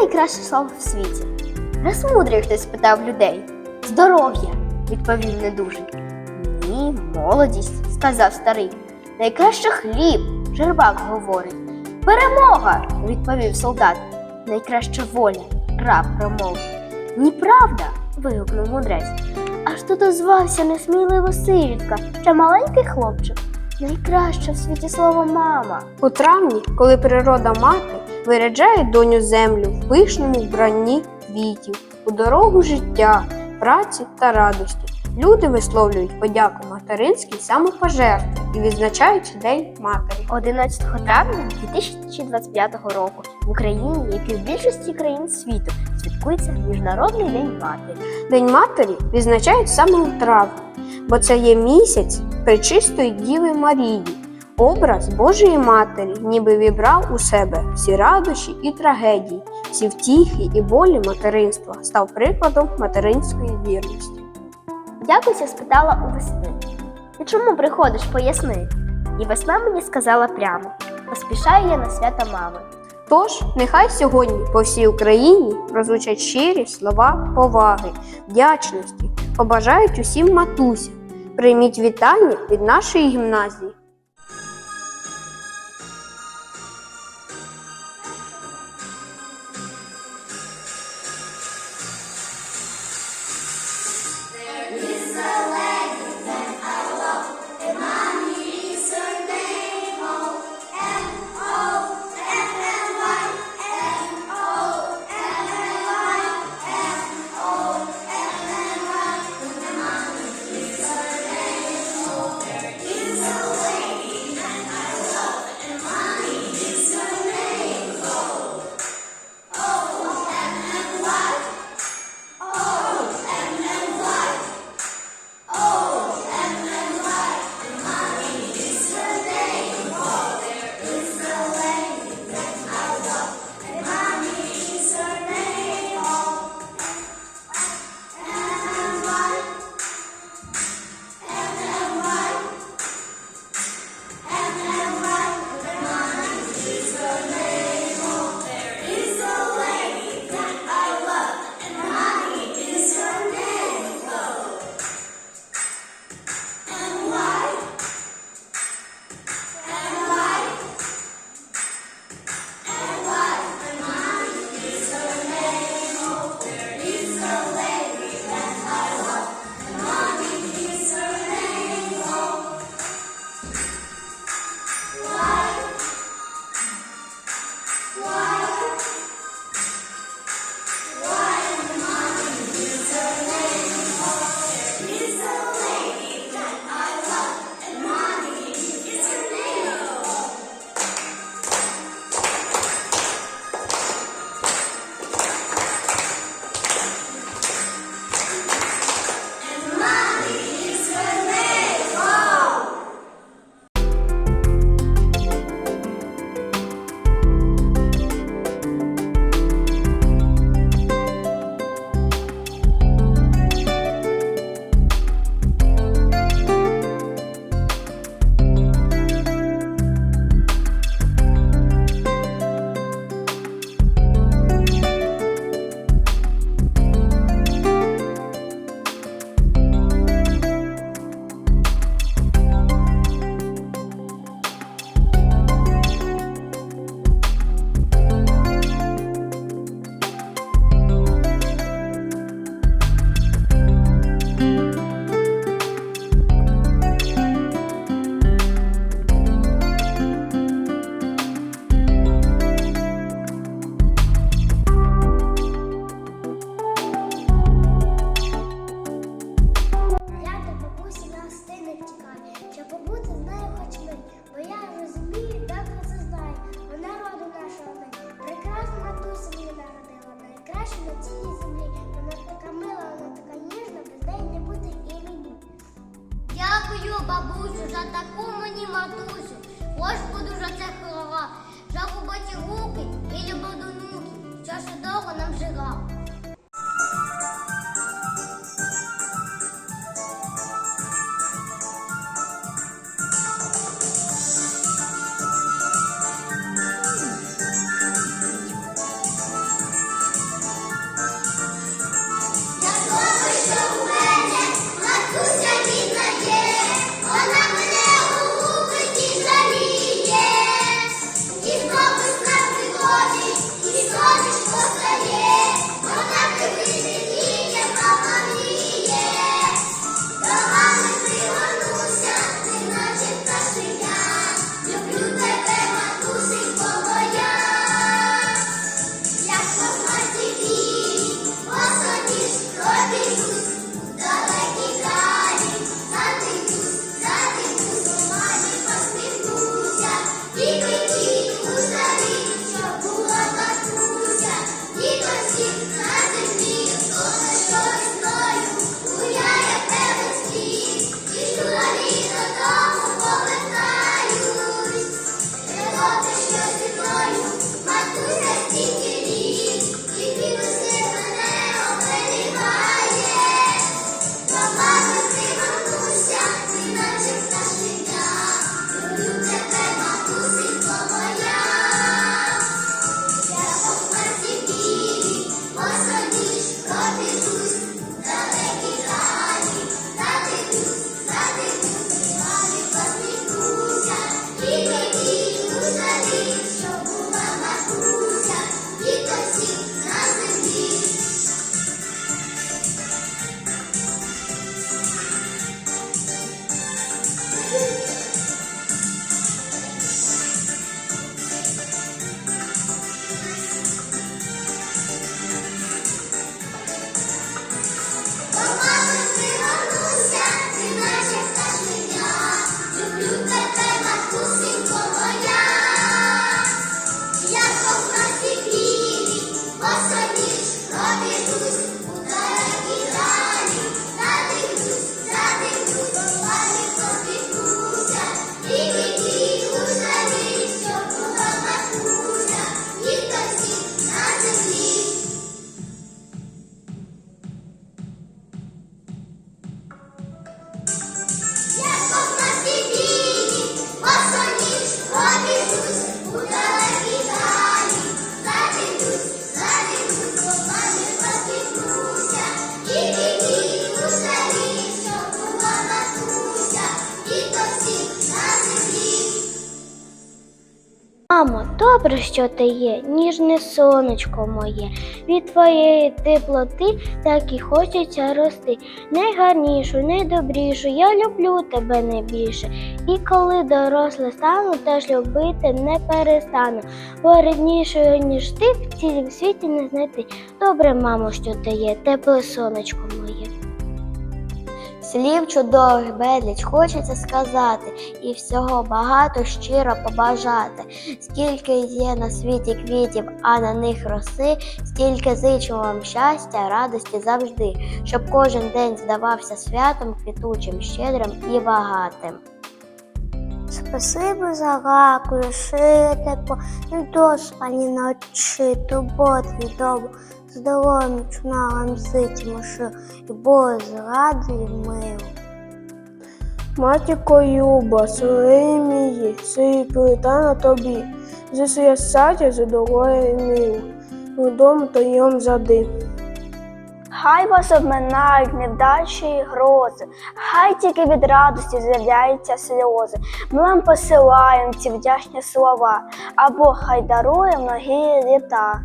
найкраще слово в світі? Раз мудрий хтось спитав людей. Здоров'я, відповів недужий. Ні, молодість, сказав старий. Найкраще хліб, жербак говорить. Перемога, відповів солдат. Найкраща воля, раб промовив. Ні, правда, вигукнув мудрець. Аж тут озвався несміливо сирітка, ще маленький хлопчик. Найкраще в світі слово мама. У травні, коли природа мати виряджає доню землю в пишному вбранні квітів, у дорогу життя, праці та радості, люди висловлюють подяку материнській самопожертві і відзначають День матері. 11 травня 2025 року в Україні, як і в більшості країн світу, святкується Міжнародний день матері. День матері відзначають саме у травні, бо це є місяць пречистої Діви Марії. Образ Божої Матері ніби вібрав у себе всі радощі і трагедії, всі втіхи і болі материнства, став прикладом материнської вірності. Якось я спитала у весни: Ти чому приходиш, поясни? І весна мені сказала прямо: поспішаю я на свято мами. Тож, нехай сьогодні по всій Україні прозвучать щирі слова поваги, вдячності, побажають усім матусям. Прийміть вітання від нашої гімназії. Матусю. Господу за це голова, За баті руки і любов до що довго нам жила. Мамо, добре, що ти є, ніжне сонечко моє. Від твоєї теплоти так і хочеться рости. Найгарнішу, найдобрішу, я люблю тебе найбільше. І коли доросла стану, теж любити не перестану. Бо ріднішою, ніж ти, в цілім світі не знайти. Добре, мамо, що ти є, тепле сонечко моє. Слів чудових безліч хочеться сказати, і всього багато щиро побажати. Скільки є на світі квітів, а на них роси, стільки зичу вам щастя, радості завжди, щоб кожен день здавався святом, квітучим, щедрим і багатим. Спасибо за раку, шире тепло, недоспані ночі, турбот відомо, здоров'я вам зичимо, що і Боже зради і миру. Матіко Юба, сили мії, сиї плита на тобі, зі своє саді за дорогою мію, у дому твоєм зади. Хай вас обминають невдачі і грози, хай тільки від радості з'являються сльози. Ми вам посилаємо ці вдячні слова, або хай дарує многі літа.